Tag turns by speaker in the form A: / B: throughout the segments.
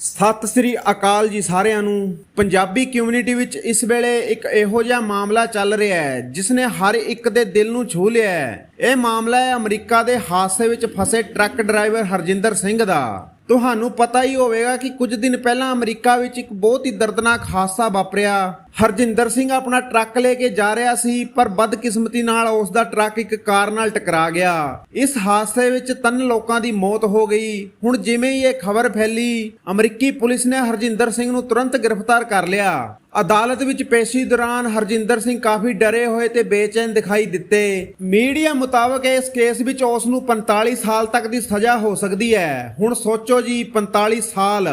A: ਸਤਿ ਸ੍ਰੀ ਅਕਾਲ ਜੀ ਸਾਰਿਆਂ ਨੂੰ। ਪੰਜਾਬੀ ਕਮਿਊਨਿਟੀ ਵਿੱਚ ਇਸ ਵੇਲੇ ਇੱਕ ਇਹੋ ਜਿਹਾ ਮਾਮਲਾ ਚੱਲ ਰਿਹਾ ਹੈ ਜਿਸ ਨੇ ਹਰ ਇੱਕ ਦੇ ਦਿਲ ਨੂੰ ਛੂ ਲਿਆ ਹੈ। ਇਹ ਮਾਮਲਾ ਹੈ ਅਮਰੀਕਾ ਦੇ ਹਾਦਸੇ ਵਿੱਚ ਫਸੇ ਟਰੱਕ ਡਰਾਈਵਰ ਹਰਜਿੰਦਰ ਸਿੰਘ ਦਾ। ਤੁਹਾਨੂੰ ਪਤਾ ਹੀ ਹੋਵੇਗਾ ਕਿ ਕੁਝ ਦਿਨ ਪਹਿਲਾਂ ਅਮਰੀਕਾ ਵਿੱਚ ਇੱਕ ਬਹੁਤ ਹੀ ਦਰਦਨਾਕ ਹਾਦਸਾ ਵਾਪਰਿਆ। ਹਰਜਿੰਦਰ ਸਿੰਘ ਆਪਣਾ ਟਰੱਕ ਲੈ ਕੇ ਜਾ ਰਿਹਾ ਸੀ, ਪਰ ਬਦਕਿਸਮਤੀ ਨਾਲ ਉਸ ਦਾ ਟਰੱਕ ਇੱਕ ਕਾਰ ਨਾਲ ਟਕਰਾ ਗਿਆ। ਇਸ ਹਾਦਸੇ ਵਿੱਚ ਤਿੰਨ ਲੋਕਾਂ ਦੀ ਮੌਤ ਹੋ ਗਈ। ਹੁਣ ਜਿਵੇਂ ਹੀ ਇਹ ਖਬਰ ਫੈਲੀ, ਅਮਰੀਕੀ ਪੁਲਿਸ ਨੇ ਹਰਜਿੰਦਰ ਸਿੰਘ ਨੂੰ ਤੁਰੰਤ ਗ੍ਰਿਫਤਾਰ ਕਰ ਲਿਆ। ਅਦਾਲਤ ਵਿੱਚ ਪੇਸ਼ੀ ਦੌਰਾਨ ਹਰਜਿੰਦਰ ਸਿੰਘ ਕਾਫੀ ਡਰੇ ਹੋਏ ਤੇ ਬੇਚੈਨ ਦਿਖਾਈ ਦਿੱਤੇ। ਮੀਡੀਆ ਮੁਤਾਬਕ ਇਸ ਕੇਸ ਵਿੱਚ ਉਸ ਨੂੰ 45 ਸਾਲ ਤੱਕ ਦੀ ਸਜ਼ਾ ਹੋ ਸਕਦੀ ਹੈ। ਹੁਣ ਸੋਚੋ ਜੀ 45 ਸਾਲ,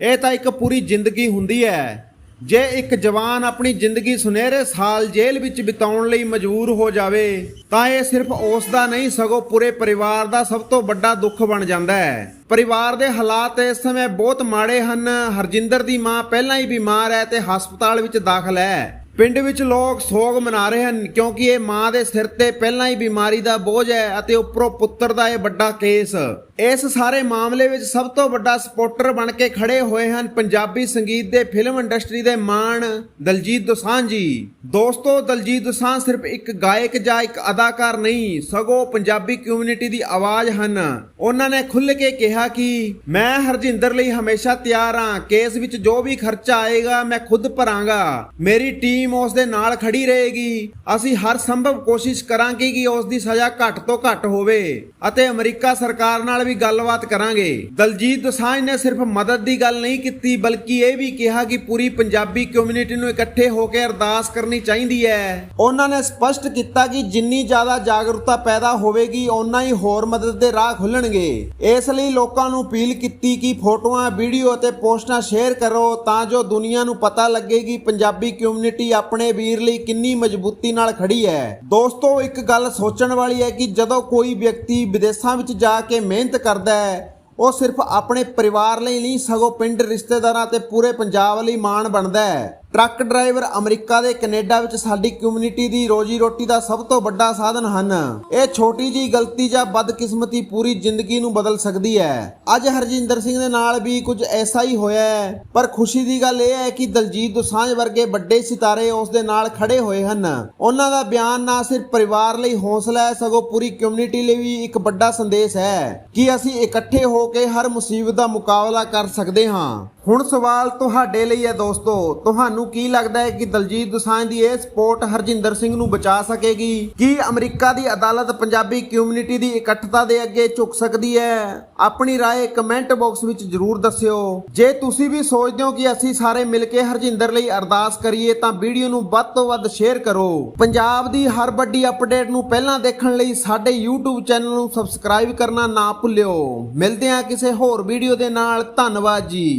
A: ਇਹ ਤਾਂ ਇੱਕ ਪੂਰੀ ਜ਼ਿੰਦਗੀ ਹੁੰਦੀ ਹੈ। ਜੇ ਇੱਕ ਜਵਾਨ ਆਪਣੀ ਜ਼ਿੰਦਗੀ ਸੁਨਹਿਰੇ ਸਾਲ ਜੇਲ੍ਹ ਵਿੱਚ ਬਿਤਾਉਣ ਲਈ ਮਜਬੂਰ ਹੋ ਜਾਵੇ, ਤਾਂ ਇਹ ਸਿਰਫ ਉਸ ਦਾ ਨਹੀਂ, ਸਗੋਂ ਪੂਰੇ ਪਰਿਵਾਰ ਦਾ ਸਭ ਤੋਂ ਵੱਡਾ ਦੁੱਖ ਬਣ ਜਾਂਦਾ ਹੈ। ਪਰਿਵਾਰ ਦੇ ਹਾਲਾਤ ਇਸ ਸਮੇਂ ਬਹੁਤ ਮਾੜੇ ਹਨ। ਹਰਜਿੰਦਰ ਦੀ ਮਾਂ ਪਹਿਲਾਂ ਹੀ ਬਿਮਾਰ ਹੈ ਤੇ ਹਸਪਤਾਲ ਵਿੱਚ ਦਾਖਲ ਹੈ। ਪਿੰਡ ਵਿੱਚ ਲੋਕ ਸੋਗ ਮਨਾ ਰਹੇ ਹਨ ਕਿਉਂਕਿ ਇਹ ਮਾਂ ਦੇ ਸਿਰ ਤੇ ਪਹਿਲਾਂ ਹੀ ਬਿਮਾਰੀ ਦਾ ਬੋਝ ਹੈ ਅਤੇ ਉੱਪਰੋਂ ਪੁੱਤਰ ਦਾ ਇਹ ਵੱਡਾ ਕੇਸ। ਇਸ ਸਾਰੇ ਮਾਮਲੇ ਵਿੱਚ ਸਭ ਤੋਂ ਵੱਡਾ ਸਪੋਰਟਰ ਬਣ ਕੇ ਖੜੇ ਹੋਏ ਹਨ ਪੰਜਾਬੀ ਸੰਗੀਤ ਦੇ ਫਿਲਮ ਇੰਡਸਟਰੀ ਦੇ ਮਾਣ ਦਲਜੀਤ ਦੋਸਾਂਝ ਜੀ। ਦੋਸਤੋ, ਦਲਜੀਤ ਦੋਸਾਂਝ ਸਿਰਫ ਇੱਕ ਗਾਇਕ ਜਾਂ ਇੱਕ ਅਦਾਕਾਰ ਨਹੀਂ, ਸਗੋਂ ਪੰਜਾਬੀ ਕਮਿਊਨਿਟੀ ਦੀ ਆਵਾਜ਼ ਹਨ। ਉਹਨਾਂ ਨੇ ਖੁੱਲ੍ਹ ਕੇ ਕਿਹਾ ਕਿ ਮੈਂ ਹਰਜਿੰਦਰ ਲਈ ਹਮੇਸ਼ਾ ਤਿਆਰ ਹਾਂ, ਕੇਸ ਵਿੱਚ ਜੋ ਵੀ ਖਰਚਾ ਆਏਗਾ ਮੈਂ ਖੁਦ ਭਰਾਂਗਾ। ਮੇਰੀ ਟੀਮ ਉਸ ਦੇ ਨਾਲ ਖੜੀ ਰਹੇਗੀ। ਅਸੀਂ ਹਰ ਸੰਭਵ ਕੋਸ਼ਿਸ਼ ਕਰਾਂਗੇ ਕਿ ਉਸ ਦੀ ਸਜ਼ਾ ਘੱਟ ਤੋਂ ਘੱਟ ਹੋਵੇ ਅਤੇ ਅਮਰੀਕਾ ਸਰਕਾਰ ਨਾਲ ਵੀ ਗੱਲਬਾਤ ਕਰਾਂਗੇ। ਦਲਜੀਤ ਦੋਸਾਂਝ ਨੇ ਸਿਰਫ ਮਦਦ ਦੀ ਗੱਲ ਨਹੀਂ ਕੀਤੀ, ਬਲਕਿ ਇਹ ਵੀ ਕਿਹਾ ਕਿ ਪੂਰੀ ਪੰਜਾਬੀ ਕਮਿਊਨਿਟੀ ਨੂੰ ਇਕੱਠੇ ਹੋ ਕੇ ਅਰਦਾਸ ਕਰਨੀ ਚਾਹੀਦੀ ਹੈ। ਉਹਨਾਂ ਨੇ ਸਪਸ਼ਟ ਕੀਤਾ ਕਿ ਜਿੰਨੀ ਜ਼ਿਆਦਾ ਜਾਗਰੂਕਤਾ ਪੈਦਾ ਹੋਵੇਗੀ, ਓਨਾ ਹੀ ਹੋਰ ਮਦਦ ਦੇ ਰਾਹ ਖੁੱਲਣਗੇ। ਇਸ ਲਈ ਲੋਕਾਂ ਨੂੰ ਅਪੀਲ ਕੀਤੀ ਕਿ ਫੋਟੋਆਂ, ਵੀਡੀਓ ਅਤੇ ਪੋਸਟਾਂ ਸ਼ੇਅਰ ਕਰੋ ਤਾਂ ਜੋ ਦੁਨੀਆ ਨੂੰ ਪਤਾ ਲੱਗੇ ਕਿ ਪੰਜਾਬੀ ਕਮਿਊਨਿਟੀ ਆਪਣੇ ਵੀਰ ਲਈ ਕਿੰਨੀ ਮਜ਼ਬੂਤੀ ਨਾਲ ਖੜੀ ਹੈ। ਦੋਸਤੋ, ਇੱਕ ਗੱਲ ਸੋਚਣ ਵਾਲੀ ਹੈ ਕਿ ਜਦੋਂ ਕੋਈ ਵਿਅਕਤੀ ਵਿਦੇਸ਼ਾਂ ਵਿੱਚ ਜਾ ਕੇ ਮਿਹਨਤ ਕਰਦਾ ਹੈ, ਉਹ ਸਿਰਫ ਆਪਣੇ ਪਰਿਵਾਰ ਲਈ ਨਹੀਂ, ਸਗੋਂ ਪਿੰਡ ਰਿਸ਼ਤੇਦਾਰਾਂ ਤੇ ਪੂਰੇ ਪੰਜਾਬ ਲਈ ਮਾਣ ਬਣਦਾ ਹੈ। ਟਰੱਕ ਡਰਾਈਵਰ ਅਮਰੀਕਾ ਦੇ ਕੈਨੇਡਾ ਵਿੱਚ ਸਾਡੀ ਕਮਿਊਨਿਟੀ ਦੀ ਰੋਜੀ ਰੋਟੀ ਦਾ ਸਭ ਤੋਂ ਵੱਡਾ ਸਾਧਨ ਹਨ। ਇਹ ਛੋਟੀ ਜੀ ਗਲਤੀ ਜਾਂ ਬਦਕਿਸਮਤੀ ਪੂਰੀ ਜ਼ਿੰਦਗੀ ਨੂੰ ਬਦਲ ਸਕਦੀ ਹੈ। ਅੱਜ ਹਰਜਿੰਦਰ ਸਿੰਘ ਦੇ ਨਾਲ ਵੀ ਕੁਝ ਐਸਾ ਹੀ ਹੋਇਆ ਹੈ। ਪਰ ਖੁਸ਼ੀ ਦੀ ਗੱਲ ਇਹ ਹੈ ਕਿ ਦਲਜੀਤ ਦੋਸਾਂਝ ਵਰਗੇ ਵੱਡੇ ਸਿਤਾਰੇ ਉਸ ਦੇ ਨਾਲ ਖੜੇ ਹੋਏ ਹਨ। ਉਹਨਾਂ ਦਾ ਬਿਆਨ ਨਾ ਸਿਰਫ ਪਰਿਵਾਰ ਲਈ ਹੌਸਲਾ ਹੈ, ਸਗੋਂ ਪੂਰੀ ਕਮਿਊਨਿਟੀ ਲਈ ਵੀ ਇੱਕ ਵੱਡਾ ਸੰਦੇਸ਼ ਹੈ ਕਿ ਅਸੀਂ ਇਕੱਠੇ ਹੋ ਕੇ ਹਰ ਮੁਸੀਬਤ ਦਾ ਮੁਕਾਬਲਾ ਕਰ ਸਕਦੇ ਹਾਂ। ਹੁਣ ਸਵਾਲ ਤੁਹਾਡੇ ਲਈ ਹੈ ਦੋਸਤੋ ਤੁਹਾਨੂੰ ਕੀ ਲੱਗਦਾ ਹੈ ਕਿ ਦਲਜੀਤ ਦੋਸਾਂਝ ਦੀ ਇਹ ਸਪੋਰਟ ਹਰਜਿੰਦਰ ਸਿੰਘ ਨੂੰ ਬਚਾ ਸਕੇਗੀ ਕੀ ਅਮਰੀਕਾ ਦੀ ਅਦਾਲਤ ਪੰਜਾਬੀ ਕਮਿਊਨਿਟੀ ਦੀ ਇਕੱਠਤਾ ਦੇ ਅੱਗੇ ਝੁਕ ਸਕਦੀ ਹੈ ਆਪਣੀ رائے ਕਮੈਂਟ ਬਾਕਸ ਵਿੱਚ ਜਰੂਰ ਦੱਸਿਓ ਜੇ ਤੁਸੀਂ ਵੀ ਸੋਚਦੇ ਹੋ ਕਿ ਅਸੀਂ ਸਾਰੇ ਮਿਲ ਕੇ ਹਰਜਿੰਦਰ ਲਈ ਅਰਦਾਸ ਕਰੀਏ ਤਾਂ ਵੀਡੀਓ ਨੂੰ ਵੱਧ ਤੋਂ ਵੱਧ ਸ਼ੇਅਰ ਕਰੋ ਪੰਜਾਬ ਦੀ ਹਰ ਵੱਡੀ ਅਪਡੇਟ ਨੂੰ ਪਹਿਲਾਂ ਦੇਖਣ ਲਈ ਸਾਡੇ YouTube ਚੈਨਲ ਨੂੰ ਸਬਸਕ੍ਰਾਈਬ ਕਰਨਾ ਨਾ ਭੁੱਲਿਓ ਮਿਲਦੇ ਹਾਂ ਕਿਸੇ ਹੋਰ ਵੀਡੀਓ ਦੇ ਨਾਲ ਧੰਨਵਾਦ ਜੀ